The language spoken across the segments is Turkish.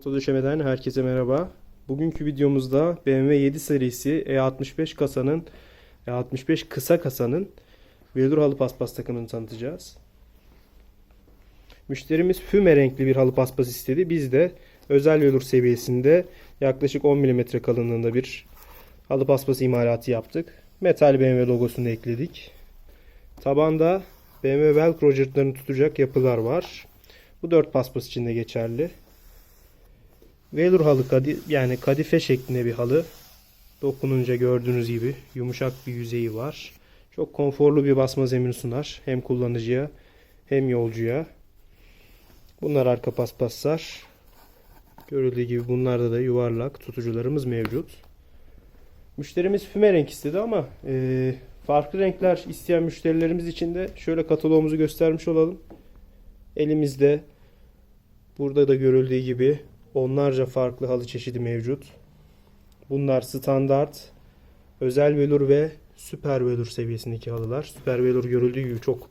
Oto döşemeden herkese merhaba. Bugünkü videomuzda BMW 7 serisi E65 kasanın E65 kısa kasanın velour halı paspas takımını tanıtacağız. Müşterimiz füme renkli bir halı paspas istedi. Biz de özel velour seviyesinde yaklaşık 10 mm kalınlığında bir halı paspas imalatı yaptık. Metal BMW logosunu ekledik. Tabanda BMW Velcro cırtlarını tutacak yapılar var. Bu 4 paspas için de geçerli. Velour halı kadi, yani kadife şeklinde bir halı. Dokununca gördüğünüz gibi yumuşak bir yüzeyi var. Çok konforlu bir basma zemini sunar. Hem kullanıcıya hem yolcuya. Bunlar arka paspaslar. Görüldüğü gibi bunlarda da yuvarlak tutucularımız mevcut. Müşterimiz füme renk istedi ama e, farklı renkler isteyen müşterilerimiz için de şöyle kataloğumuzu göstermiş olalım. Elimizde burada da görüldüğü gibi onlarca farklı halı çeşidi mevcut. Bunlar standart, özel velour ve süper velour seviyesindeki halılar. Süper velour görüldüğü gibi çok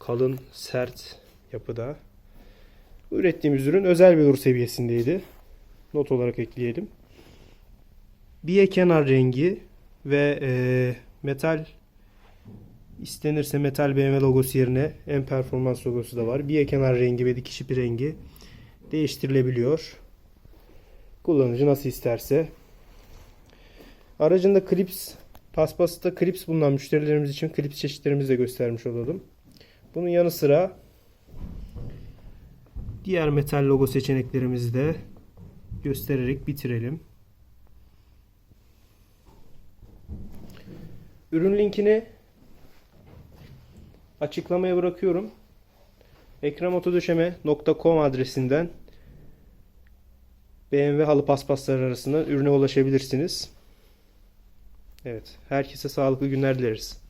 kalın, sert yapıda. Ürettiğimiz ürün özel velour seviyesindeydi. Not olarak ekleyelim. Biye kenar rengi ve e, metal istenirse metal BMW logosu yerine en performans logosu da var. Biye kenar rengi ve dikiş ipi rengi değiştirilebiliyor. Kullanıcı nasıl isterse. Aracında klips, paspasta klips bulunan müşterilerimiz için klips çeşitlerimizi de göstermiş olalım. Bunun yanı sıra diğer metal logo seçeneklerimizi de göstererek bitirelim. Ürün linkini açıklamaya bırakıyorum. ekramotodöşeme.com adresinden BMW halı paspasları arasında ürüne ulaşabilirsiniz. Evet, herkese sağlıklı günler dileriz.